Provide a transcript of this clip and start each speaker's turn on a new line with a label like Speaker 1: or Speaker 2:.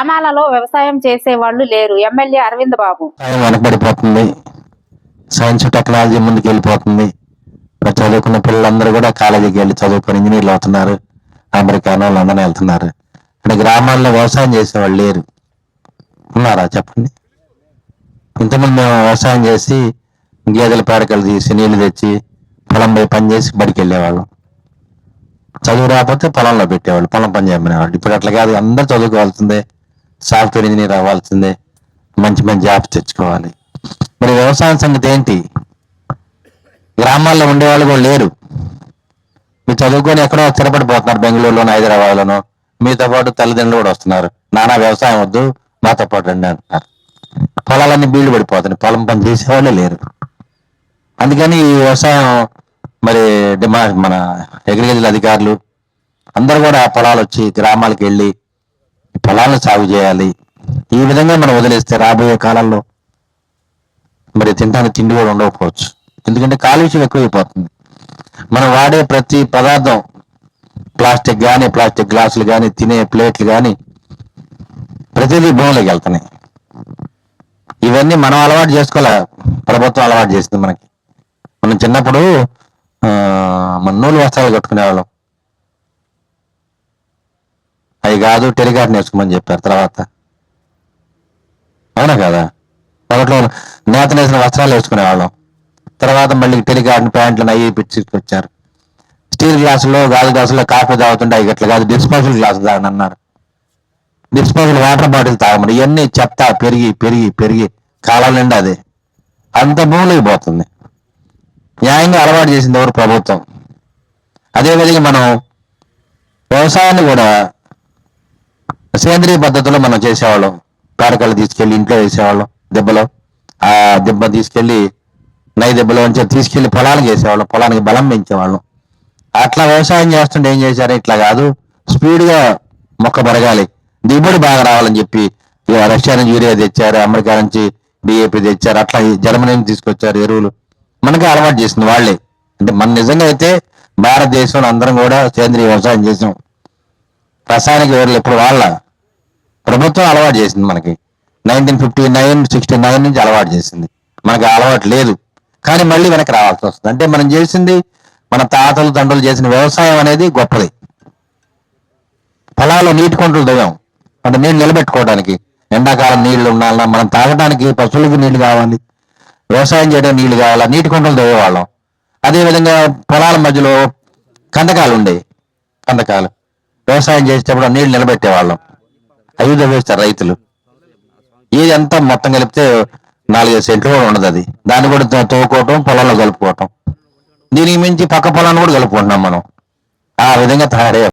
Speaker 1: గ్రామాలలో వ్యవసాయం చేసే వాళ్ళు లేరు. ఎమ్మెల్యే అరవింద్ బాబు.
Speaker 2: వెనకబడిపోతుంది. సైన్స్ టెక్నాలజీ ముందుకు వెళ్ళిపోతుంది చదువుకున్న పిల్లలందరూ కూడా కాలేజీకి వెళ్ళి చదువుకొని ఇంజనీర్లు అవుతున్నారు. అమెరికానో లండన్ వెళ్తున్నారు. అంటే గ్రామాల్లో వ్యవసాయం చేసేవాళ్ళు లేరు. ఉన్నారా? చెప్పండి. ఇంతకుముందు మేము వ్యవసాయం చేసి గేదెల పేడకలు తీసి నీళ్ళు తెచ్చి పొలం పోయి పని చేసి బడికి వెళ్ళేవాళ్ళం చదువు రాకపోతే పొలంలో పెట్టేవాళ్ళు పొలం పని చేయమనేవాళ్ళు. ఇప్పుడు అట్లా కాదు. అందరూ చదువుకోవాల్సిందే. సాఫ్ట్వేర్ ఇంజనీర్ అవ్వాల్సిందే. మంచి మంచి జాబ్స్ తెచ్చుకోవాలి. మరి వ్యవసాయం సంగతి ఏంటి? గ్రామాల్లో ఉండేవాళ్ళు కూడా లేరు. మీరు చదువుకొని ఎక్కడో స్థిరపడిపోతున్నారు బెంగళూరులోనో హైదరాబాద్లోనో. మీతో పాటు తల్లిదండ్రులు కూడా వస్తున్నారు. నానా వ్యవసాయం వద్దు మాతో పాటు రండి అంటున్నారు. పొలాలన్నీ బీళ్ళు పడిపోతున్నాయి. పొలం పని చేసేవాళ్ళే లేరు. అందుకని ఈ వ్యవసాయం మరి డిమా మన అగ్రికల్చర్ అధికారులు అందరూ కూడా పొలాలు వచ్చి గ్రామాలకు వెళ్ళి పొలాలను సాగు చేయాలి. ఈ విధంగా మనం వదిలేస్తే రాబోయే కాలంలో మరి తినడానికి తిండి కూడా ఉండకపోవచ్చు. ఎందుకంటే కాలుష్యం ఎక్కువైపోతుంది. మనం వాడే ప్రతి పదార్థం ప్లాస్టిక్ కానీ ప్లాస్టిక్ గ్లాసులు కానీ తినే ప్లేట్లు కానీ ప్రతిదీ భూమిలోకి వెళ్తున్నాయి. ఇవన్నీ మనం అలవాటు చేసుకోలే ప్రభుత్వం అలవాటు చేసింది మనకి. మనం చిన్నప్పుడు మన నూలు వస్త్రాలు కట్టుకునేవాళ్ళం అవి కాదు టెలికాట్ నేర్చుకోమని చెప్పారు తర్వాత. అవునా కదా? మొదట్లో నేత నేసిన వస్త్రాలు వేసుకునేవాళ్ళం తర్వాత మళ్ళీ టెలికాట్ ప్యాంట్లు అవి పిచ్చుకొచ్చారు. స్టీల్ గ్లాసులో గాజు గ్లాసులో కాఫీ తాగుతుంటే అవి ఇట్లా కాదు డిస్పోజల్ గ్లాసు తాగని అన్నారు. డిస్పోజల్ వాటర్ బాటిల్ తాగమని ఇవన్నీ చెత్త పెరిగి పెరిగి పెరిగి కాలం నిండా అది. అంత భూమిలోకి పోతుంది. న్యాయంగా అలవాటు చేసింది ఎవరు ప్రభుత్వం. అదేవిధంగా మనం వ్యవసాయాన్ని కూడా సేంద్రియ పద్ధతిలో మనం చేసేవాళ్ళం. కారకాలు తీసుకెళ్ళి ఇంట్లో వేసేవాళ్ళం దెబ్బలో. ఆ దెబ్బ తీసుకెళ్ళి నై దెబ్బలో నుంచి తీసుకెళ్ళి పొలానికి వేసేవాళ్ళం పొలానికి బలం పెంచేవాళ్ళం. అట్లా వ్యవసాయం చేస్తుంటే ఏం చేశారు? ఇట్లా కాదు స్పీడ్గా మొక్క పెరగాలి. దిగుబడి బాగా రావాలని చెప్పి రష్యా నుంచి యూరియా తెచ్చారు అమెరికా నుంచి డిఏపి తెచ్చారు అట్లా ఈ జర్మనీ నుంచి తీసుకొచ్చారు ఎరువులు. మనకి అలవాటు చేసింది వాళ్ళే. అంటే మన నిజంగా అయితే భారతదేశంలో అందరం కూడా సేంద్రియ వ్యవసాయం చేసాం రసాయనిక ఎరువులు ఎప్పుడు వాళ్ళ ప్రభుత్వం అలవాటు చేసింది మనకి. Nineteen fifty nine sixty nine నుంచి అలవాటు చేసింది. మనకి అలవాటు లేదు. కానీ మళ్ళీ వెనక్కి రావాల్సి వస్తుంది. అంటే మనం చేసింది మన తాతలు తండ్రులు చేసిన వ్యవసాయం అనేది గొప్పది. పొలాల్లో నీటి కొంటలు దిగాం అంటే నీళ్ళు నిలబెట్టుకోవడానికి. ఎండాకాలం నీళ్ళు ఉండాలన్నా మనం తాగడానికి పశువులకు నీళ్ళు కావాలి. వ్యవసాయం చేయడానికి నీళ్ళు కావాలా? నీటి కొంటలు దిగేవాళ్ళం అదేవిధంగా పొలాల మధ్యలో కందకాలు ఉండేవి. కందకాలు. వ్యవసాయం చేసేటప్పుడు నీళ్ళు నిలబెట్టేవాళ్ళం. ఐదు వేస్తారు రైతులు. ఏది అంతా మొత్తం కలిపితే నాలుగైదు సెంట్లు కూడా ఉండదు అది. దాన్ని కూడా తోకోవటం పొలంలో కలుపుకోవటం. దీనికి మించి పక్క పొలాన్ని కూడా కలుపుకుంటున్నాం మనం. ఆ విధంగా తయారయ్యాం.